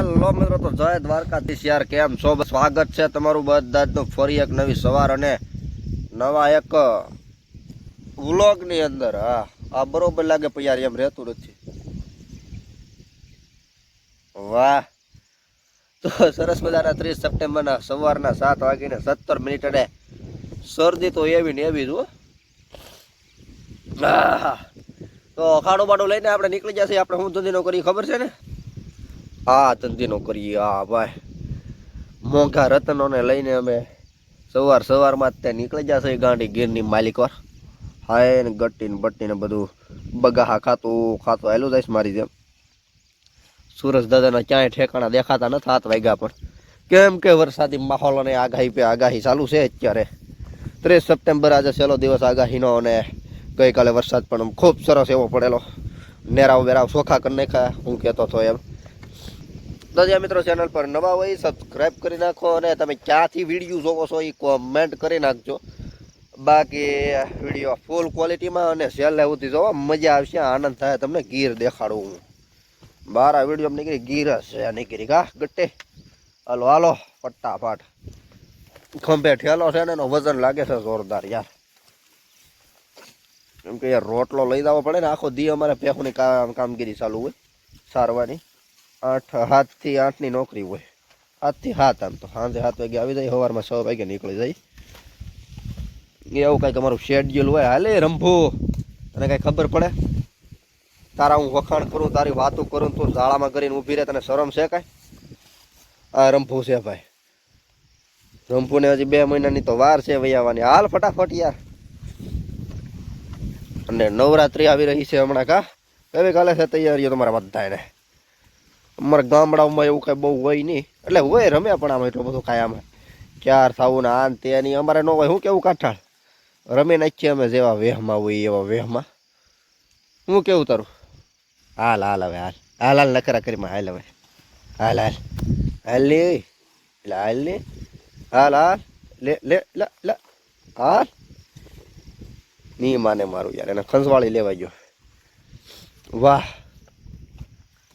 Hello મિત્રો, તો જય દ્વારકાધીશ યાર, કેમ છો? સ્વાગત છે તમારું બધા જ ફરી એક નવી સવાર અને નવા એક વ્લોગની અંદર. હા, આ બરોબર લાગે પણ યાર, એમ રહેતું નથી. વાહ. તો સરસ મજાના ત્રીસ સપ્ટેમ્બરના સવારના સાત વાગીને સત્તર મિનિટ અને શરદી તો એવી ને એવી જ, હો. તો ખાડો બાડો લઈને આપણે નીકળી જશે, આપણે હું ધંધીનો કરી ખબર છે ને? આ ધંધીનો કરીએ, આ ભાઈ. મોંઘા રતનોને લઈને અમે સવાર સવારમાં જ ત્યાં નીકળી જશે ગાંડી ગીરની માલિકવાર હાય ને ગટ્ટીને ને બધું બગાહા ખાતું ખાતું આવેલું જાય મારી જેમ. સુરજ દાદાના ક્યાંય ઠેકાણા દેખાતા નથી, હાથ વાગ્યા પણ. કેમ કે વરસાદી માહોલ અને આગાહી પે આગાહી ચાલુ છે અત્યારે. ત્રીસ સપ્ટેમ્બર આજે છેલ્લો દિવસ આગાહીનો અને ગઈકાલે વરસાદ પણ ખૂબ સરસ એવો પડેલો. નેરાવ બેરાવ સોખા કરી નાખ્યા, હું કહેતો હતો એમ. જે મિત્રો ચેનલ પર નવા હોય સબસ્ક્રાઈબ કરી નાખો અને તમે ક્યાંથી વીડિયો જોવો છો એ કોમેન્ટ કરી નાખજો. બાકી વીડિયો ફૂલ ક્વોલિટીમાં અને છેલ્લે સુધી જોવા, મજા આવશે, આનંદ થાય, તમને ગીર દેખાડું. હું બાર આ વીડિયો નીકળી, ગીર હશે નીકળી ગા, ગટ્ટે. હાલો હાલો, ફટાફટ. ખંભે ઠેલો છે ને, એનો વજન લાગે છે જોરદાર, યાર. કેમ કે યાર, રોટલો લઈ જવો પડે ને, આખો દી અમારે કામ કામગીરી ચાલુ હોય સારવાની આઠ સાતથી આઠની નોકરી હોય. સાતથી સાત આમ તો. સાંજે સાત વાગે આવી જાય, સવારમાં છ વાગે નીકળી જાય. એવું કાંઈક અમારું શેડ્યુલ હોય. હાલે રંભો. તને કાંઈ ખબર પડે? તારા હું વખાણ કરું, તારી વાતો કરું, તું ઝાડામાં કરીને ઊભી રહે, તને શરમ છે કાંઈ? આ રંભુ છે ભાઈ. રંભુને હજી બે મહિનાની તો વાર છે વૈયાવાની હાલ ફટાફટ યાર. અને નવરાત્રી આવી રહી છે હમણાં કા? કેવી કાલે છે તૈયારીઓ તમારા બધાને અમારા ગામડાઓમાં એવું કાંઈ બહુ હોય નહીં. એટલે હોય રમે પણ આમાં એટલો બધું કાંઈ આમાં. ક્યાર થવું ને આન તે નહીં. અમારે ન હોય. શું કેવું કાંઠાળ? રમી નાખીએ અમે જેવા વેહમાં હોય એવા વેહમાં. હું કેવું તારું? હાલ હાલ હવે, હાલ. હાલ હાલ નકરા કરીમાં હાલ હવે. હાલ હાલ. હાલ લે. એટલે હાલ લે. હાલ હાલ. લે લે લે હાલ. નહીં માને મારું યાર. એને ખંસવાળી લેવા ગયો. વાહ.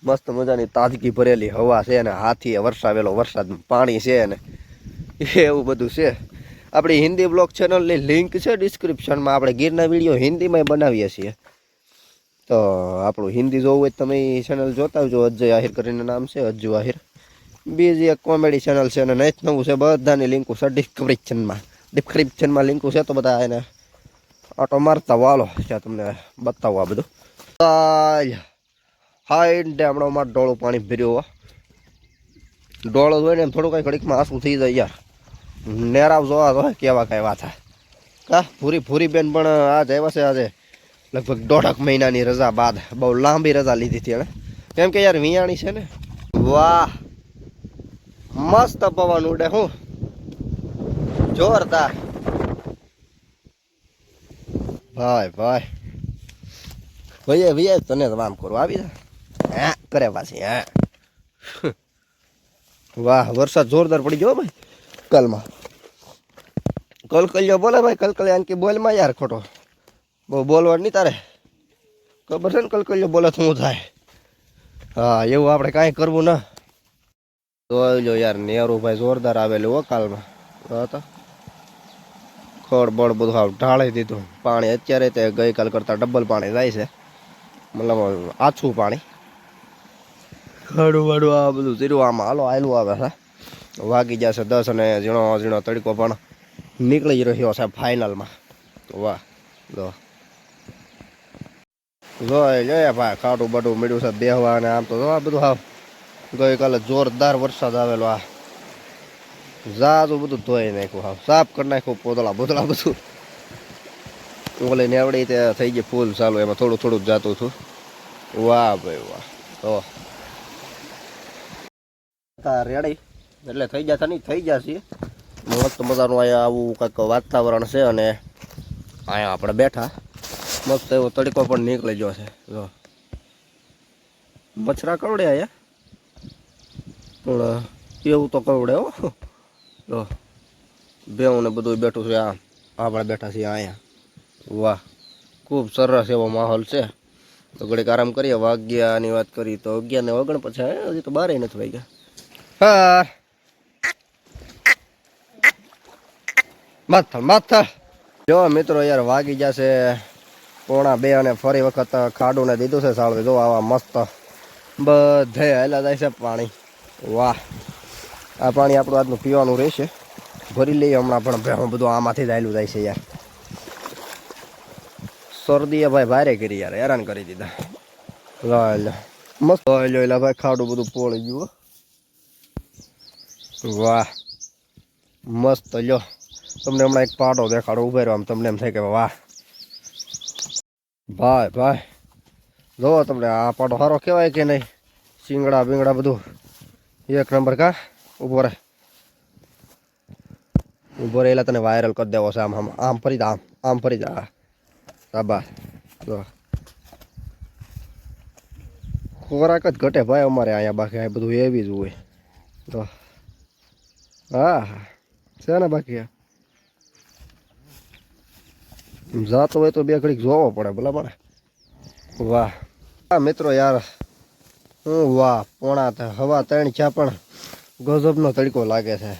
મસ્ત મજાની તાજગી ભરેલી હવા છે અને હાથી વરસાવેલો વરસાદ પાણી છે ને એવું બધું છે. આપણી હિન્દી બ્લોગ ચેનલની લિંક છે ડિસ્ક્રિપ્શનમાં. આપણે ગીરના વીડિયો હિન્દીમાં બનાવીએ છીએ. તો આપણું હિન્દી જોવું હોય તમે એ ચેનલ જોતા આવજો. અજય આહિર કરીને નામ છે અજ્જુ આહિર. બીજી એક કોમેડી ચેનલ છે અને નહીં નવું છે. બધાની લિંકો છે ડિસ્ક્રિપ્શનમાં. ડિસ્ક્રિપ્શનમાં લિંકો છે તો બધા એને ઓટો મારતા વાલો. ત્યાં તમને બતાવવા આ બધું હાઈડ હમણાં મારે ડોળું પાણી ભર્યો હો. ડોળો જોઈને એમ થોડું કંઈ ઘડીકમાં આંસુ થઈ જાય યાર. નેરાવ જોવા તો કેવા કાંઈ થાય. કા, ભૂરી ભૂરી બેન પણ આજ આવ્યા છે આજે. લગભગ દોઢક મહિનાની રજા બાદ. બહુ લાંબી રજા લીધી હતી એણે. કેમ કે યાર વિયાણી છે ને. વાહ. મસ્ત પવન ઉડે હું. જોરદાર. ભાઈ ભાઈ. ભૈયા ભાઈ તને તો આમ આવી જા. હા કરે પાછી, હા? વાહ, વરસાદ જોરદાર પડી ગયો ભાઈ, કલમાં. કલકલિયો બોલે ભાઈ કલકલિયા કે બોલમાં યાર ખોટો. બહુ બોલવાડ નહીં તારે. ખબર છે ને કલકલિયો બોલે તો શું થાય. હા, એવું આપણે કાંઈ કરવું ના. જોઈ યાર નેરું ભાઈ જોરદાર આવેલું હો કાલમાં. હતા ખડ બળ બધું હાવ ઢાળી દીધું. પાણી અત્યારે તે ગઈકાલ કરતાં ડબલ પાણી જાય છે. મતલબ આછું પાણી. ખડું હળું આ બધું જીરું આમાં હાલો આયલું આવે છે વાગી જશે દસ અને ઝીણો ઝીણો તડકો પણ નીકળી રહ્યો છે ફાઇનલમાં. વાહ, જો. જોઈ જોઈએ ભાઈ, ખાટું બાટું મળ્યું છે બેહવા અને આમ તો આ બધું હા ગઈકાલે જોરદાર વરસાદ આવેલો આ. જાજુ બધું ધોઈ નાખ્યું હા સાફ કરી નાખ્યું પોતળા બોતળા બધું. ઓલે નેવડી તે થઈ ગઈ ફૂલ ચાલુ, એમાં થોડું થોડું જ જાતું હતું. વાહ ભાઈ વાહ, તો. રેડી. એટલે થઈ જતા નહીં થઈ જશે મસ્ત મજાનું અહીંયા આવું કંઈક વાતાવરણ છે અને અહીંયા આપણે બેઠા. મસ્ત એવો તડકો પણ નીકળી ગયો છે. જો. મચ્છરા કવડે અહીંયા. પણ એવું તો કવડે હો. જો. ને બધું બેઠું છે આમ. આપણે બેઠા છીએ અહીંયા. વાહ. ખૂબ સરસ એવો માહોલ છે. તો ઘડીક આરામ કરીએ. વાગ્યાની વાત કરી તો અગિયાર ને ઓગણ પછી હજી તો બારે નથી વાગ્યા. માથળ માથળ જો મિત્રો યાર વાગી જશે પોણા બે અને ફરી વખત ખાડું ને દીધું છે સાળવે. જો આવા મસ્ત બધે હેલા જાય છે પાણી. વાહ. આ પાણી આપણું આજનું પીવાનું રહેશે. ભરી લઈએ હમણાં પણ બધું આમાંથી જ થાય છે યાર. શરદીએ ભાઈ ભારે કરી યાર, હેરાન કરી દીધા. લો મસ્ત. લો ભાઈ ખાડું બધું પોળી ગયું. વાહ. મસ્ત, લ્યો. તમને હમણાં એક પાડો દેખાડો, ઉભે રહ્યો આમ તમને એમ થાય કે વાહ. ભાઈ ભાઈ. જોવો તમને આ પાડો સારો કહેવાય કે નહીં? શિંગડા બિંગડા બધું. એક નંબર કા? ઊભો રહે. ઊભો રહે એટલે તને વાયરલ કરી દેવો છે આમ આમ આમ ફરી જા, આમ આમ ફરી જા. સાબા. જો. ખોરાક જ ઘટે ભાઈ અમારે અહીંયા બાકી બધું એવી જ હોય. તો હા હા છે ને બાકી? જાતો હોય તો બે ઘડીક જોવો પડે, બરાબર? વાહ. આ મિત્રો યાર હું વાહ, પોણા હવા ત્રણ ચા પણ ગજબનો તડકો લાગે છે.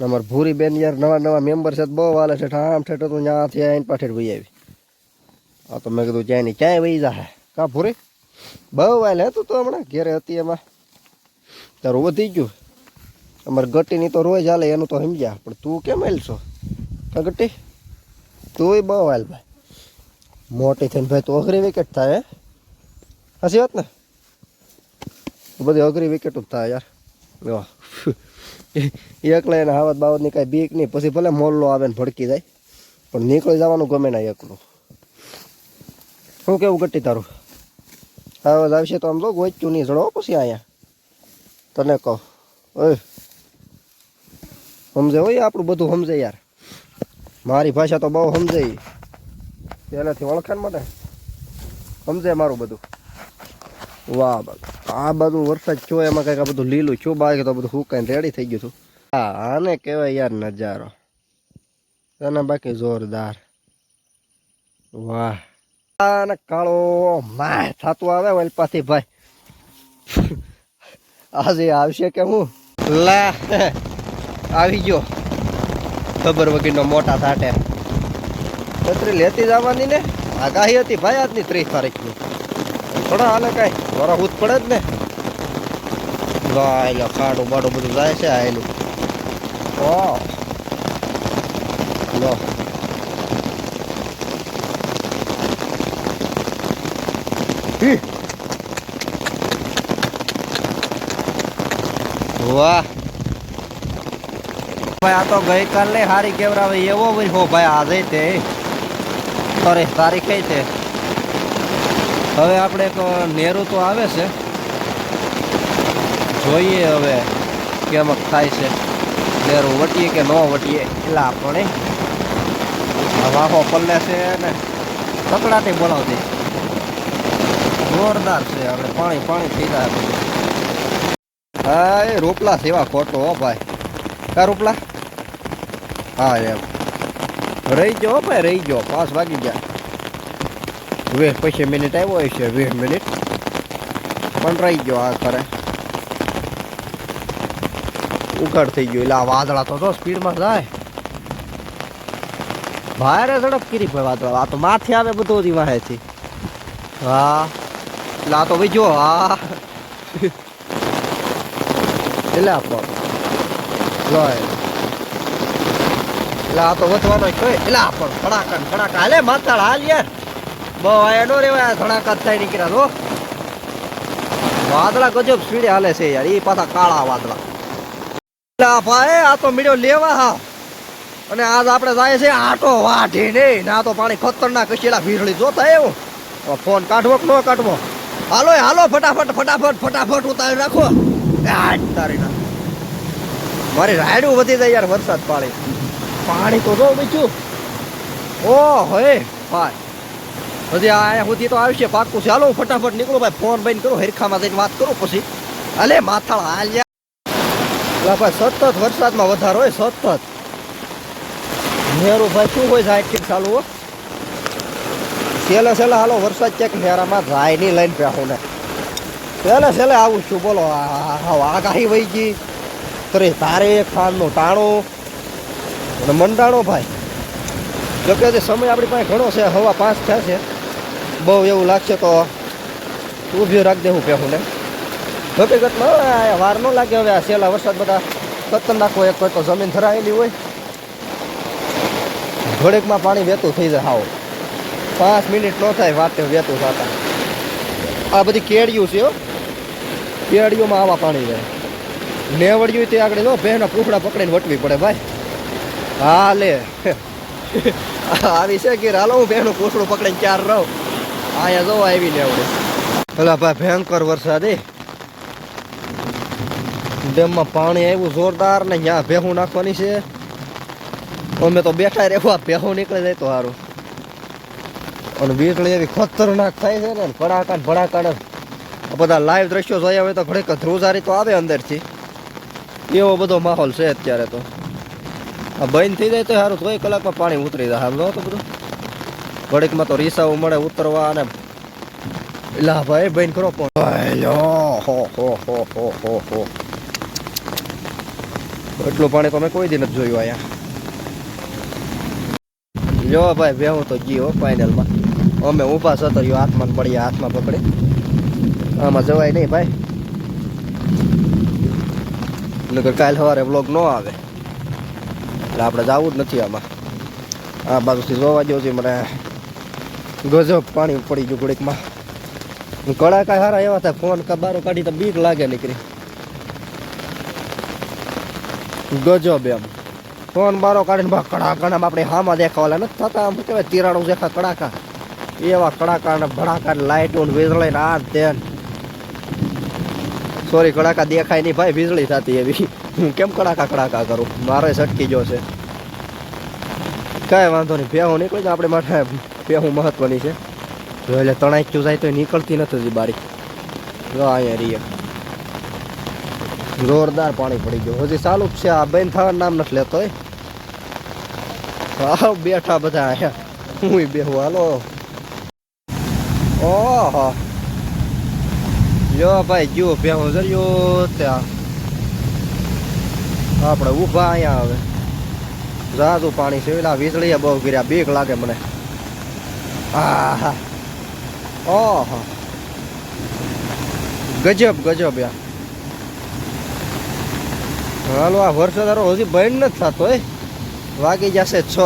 અમાર ભૂરી બેન યાર નવા નવા મેમ્બર છે બહુ વાલે છે, ઠામ ઠેઠો તો ત્યાંથી આવીને પાછળ વહી આવી. આ તો મેં કીધું ક્યાંય નહીં, ક્યાંય વહી જા કા ભૂરી? બહુ વાલે હતું તો હમણાં, ઘેરે હતી એમાં. તારું વધી ગયું. અમારે ગટીની તો રોજ હાલે, એનું તો સમજ્યા. પણ તું કેમ હાલશો? કા ગટી તુંય બહુ હાલ ભાઈ. મોટી થઈને ભાઈ તો અઘરી વિકેટ થાય, હે? હસી વાત ને? બધી અઘરી વિકેટ જ થાય યાર. એકલા એને હાવત બાવતની કાંઈ બીક નહીં. પછી ભલે મોલ્લો આવે ને ભડકી જાય, પણ નીકળી જવાનું ગમે ના એકલું. શું કેવું ગટ્ટી તારું? આવાજ આવશે તો આમ તો ગોચ્યું નહીં. જડો પછી અહીંયા. તને કહો. ઓય. સમજે હોય આપણું બધું સમજે યાર. મારી ભાષા તો બહુ સમજે. પહેલાંથી ઓળખાણ મને સમજે મારું બધું. વાહ આ બધું વરસાદ છો એમાં કંઈક આ બધું લીલું છું બાકી તો બધું હુકાઈને રેડી થઈ ગયું હતું હા આને કહેવાય યાર નજારો. અને બાકી જોરદાર. વાહ. આને કાળો માય થતું આવે વલપાથી ભાઈ. આજે આવશે કે હું? લા. આવી ગયો. ખબર વગીરનો મોટા થાટે છત્રી લેતી જવાની ને? આગાહી હતી ભાઈ આજની ત્રીસ તારીખની. થોડા હાલે કાંઈ વરા ઉત પડે જ ને. ગાય ખાડું બાડું બધું જાય છે આયેલું ઓ. લો. વાહ. ભાઈ, આ તો ગઈકાલે હારી કેવરાવે, એવો ભાઈ હો ભાઈ, આજે તે. અરે તારીખે છે? હવે આપણે નેહરુ તો આવે છે. જોઈએ હવે કેમ થાય છે. નેરુ વટીએ કે ન વટીએ, એટલે આપણે વાહો પલ્લે છે ને કકડાટી બોલાવતી જોરદાર છે, આપણે પાણી પાણી પીધા હા એ રોપલા સેવા ખોટો હો ભાઈ. કા રોપલા હા એમ રહી ગયો ભાઈ રહી ગયો પાંચ વાગી ગયા વીસ પચીસ મિનિટ આવ્યો છે વીસ મિનિટ પણ રહી ગયો આ ખરે ઉઘાડ થઈ ગયો એટલે આ વાદળા તો જો સ્પીડમાં જાય ભારે ઝડપ કરી ભાઈ વાદળા આ તો માથે આવે બધું જ વાહેથી હા એટલે આ તો ભાઈ જો હા એટલે આપો લો એટલે આ તો વધવાનો કોઈ એટલે આ પણ ફડાકા ફડાકા હાલે માતાળ, હાલ યાર. બહુ આયા નો રેવાય ધડાકા થાય નીકળ્યા તો. વાદળા ગજબ સ્પીડે હાલે છે યાર. એ પાછા કાળા વાદળા. એટલે આ ભાઈ, આ તો મીડિયો લેવા હા. અને આજ આપણે જાય છે આટો વાઢી ને ના તો પાણી ખતરનાક કચેલા ભીરળી જોતા એવું. ફોન કાઢવો કે ન કાઢવો? હાલો હાલો, ફટાફટ ફટાફટ ફટાફટ ઉતારી રાખો. તારી ના મારી રાયડું વધી જાય યાર વરસાદ પાણી. પાણી તો જો બીજું ઓ હે ભાઈ. હજી આ સુધી તો આવશે પાકું છે. હાલો હું ફટાફટ નીકળું ભાઈ ફોન બંધ કરું હેરખામાં જઈને વાત કરું પછી. અલે માથાળ હાલ યાર ભાઈ સતત વરસાદમાં વધારો હોય સતત. નેરું ભાઈ શું હોય સાઈડ ચાલુ હો. છેલ્લે છેલ્લે હાલો વરસાદ ચેક નેરામાં જાય નહીં લઈને પહેવું ને. છેલ્લે છેલ્લે આવું છું બોલો આ આગાહી વહી ગઈ. તરે તારે ખાનનો ટાણો અને મંડાણો ભાઈ. જોકે તે સમય આપણી પાસે ઘણો છે, હવા પાંચ થયા છે. બહુ એવું લાગશે તો ઊભી રાખજે હું પહેલું ને. હકીકતમાં વાર ન લાગે, હવે આ છેલ્લા વરસાદ બધા ખતરનાક હોય એક તો જમીન ધરાયેલી હોય. ઘોડેકમાં પાણી વહેતું થઈ જાય હાવ. પાંચ મિનિટ ન થાય વાતે વહેતું થતા. આ બધી કેડિયું છે કેડિયુંમાં આવા પાણી રહે. નેવડિયું તે આગળ જો બેના પૂંછડા પકડીને વટવી પડે ભાઈ. હા લે આવી છે કે હાલો, હું બેનું પૂંછડું પકડીને ચાર રહું. અહીંયા જો આવી નેવડે પેલા ભાઈ ભયંકર વરસાદ ડેમમાં પાણી આવ્યું જોરદાર ને ત્યાં ભેહું નાખવાની છે. અમે તો બેઠા રહેવા, ભેહું નીકળી જાય તો સારું અને વીજળી એવી ખતરનાક થાય છે ને ભડાકા ભડાકા બધા લાઈવ દ્રશ્યો જોયા હોય તો ઘડીક ધ્રુજારી તો આવે અંદરથી. એવો બધો માહોલ છે અત્યારે તો. આ બંધ થઈ જાય તો સારું તોય કલાકમાં પાણી ઉતરી જાય. જો તો બધું. ઘડીકમાં તો રીસાઓ મળે ઉતરવા અને લા ભાઈ, બંધ કરો પણ એટલું પાણી તો મેં કોઈ દી નથી જોયું અહીંયા. જો ભાઈ બેહું તો ગયો ફાઇનલમાં અમે ઊભા સતર્યો હાથમાં પડ્યા હાથમાં પકડી. આમાં જવાય નહીં ભાઈ. નકર કાલ સવારે બ્લોગ ન આવે. એટલે આપણે જવું જ નથી આમાં. આ બાજુથી જોવા જેવું છે, મને ગજબ પાણી પડી ગયું ઘડીકમાં. કડાકા સારા એવા થાય, ફોન બારો કાઢી તો બીક લાગે નીકળી. ગજબ એમ. ફોન બારો કાઢીને કડાકા આપણે હામાં દેખાવાલા નથી થતા, આમ કહેવાય તિરાણું દેખા કડાકા. એવા કડાકા ને ભડાકા ને વીજળી ને આ તેન સોરી, કડાકા દેખાય નહીં ભાઈ, વીજળી થતી એવી. હું કેમ કડાકા કડાકા કરું? મારે સટકી ગયો છે. કાંઈ વાંધો નહીં, ભેહું નીકળી જાય આપણે માટે ભેહું મહત્વની છે. જો એટલે તણાઈ ચૂસાય તો નીકળતી નથી બારી. જો અહીંયા રહીએ. જોરદાર પાણી પડી ગયું. હજી ચાલુ છે, આ બેન થવાનું નામ નથી લેતો હા બેઠા બધા અહીંયા. હું બેહું, હાલો. ઓહો. યો ભાઈ જો બેહું જર્યો ત્યાં આપણે ઊભા અહીંયા હવે જાદુ પાણી છે એલા વીજળીએ બહુ કર્યા બીક લાગે મને આહા ઓહો ગજબ ગજબ યાર હાલો આ વરસાદ હારો હજી બંધ નથી થતો એ વાગી જશે છ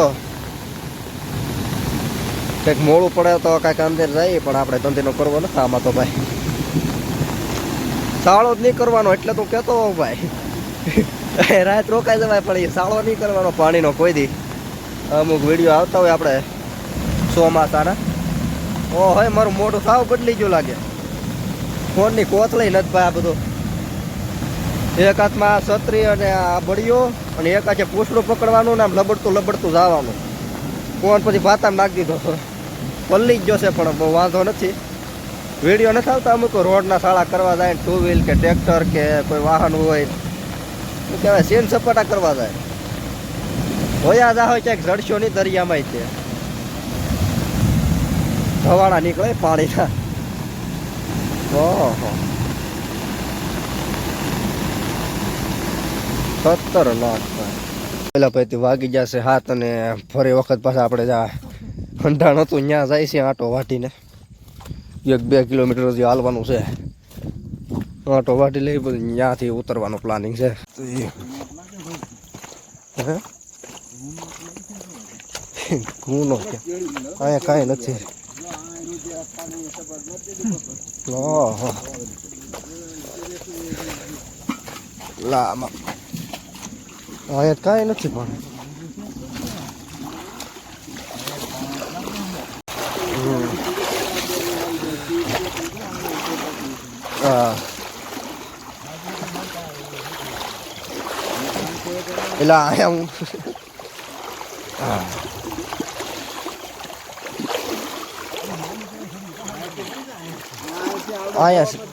કંઈક મોડું પડે તો કાંઈક અંદર જાય પણ આપણે ધંધીનો કરવો નથી આમાં તો ભાઈ સાળો જ નહીં કરવાનો એટલે તું કહેતો હોઉં ભાઈ. રાત રોકાઈ જવાય પણ એ સાળો નહીં કરવાનો, પાણીનો કોઈ દી. અમુક વીડિયો આવતા હોય આપણે ચોમાસાના. ઓ હવે મારું મોઢું સાવ બદલી ગયું લાગે. ફોનની કોથળી નથી ભાઈ આ બધું. એક હાથમાં છત્રી અને આ બળીઓ અને એક હાથે પૂછડું પકડવાનું ને આમ લબડતું લબડતું જવાનું. ફોન પછી ભાતામાં નાખી દીધો. પલ્લી જ જશે પણ, બહુ વાંધો નથી. વીડિયો નથી આવતા અમુક રોડના શાળા કરવા જાય ટુ વ્હીલ કે ટ્રેક્ટર કે કોઈ વાહન હોય. શું કહેવાય? સીન સપાટા કરવા જાય. હોયા જા હોય ક્યાંક જડશો નહીં દરિયામાં તે. ધવાણા નીકળે પાણીના ઓહો. લાખ પેલા પછી વાગી જશે હાથ અને ફરી વખત પાછા આપણે જા. અંધાણ હતું ત્યાં જાય છે આંટો વાટીને. એક બે કિલોમીટર સુધી હાલવાનું છે. આટો વાટી લઈ પછી ત્યાંથી ઉતરવાનું પ્લાનિંગ છે? ગુનો છે અહીંયા કાંઈ નથી. લામાં અહીંયા કાંઈ નથી પણ. એટલે અહીંયા હું હા અહીંયા.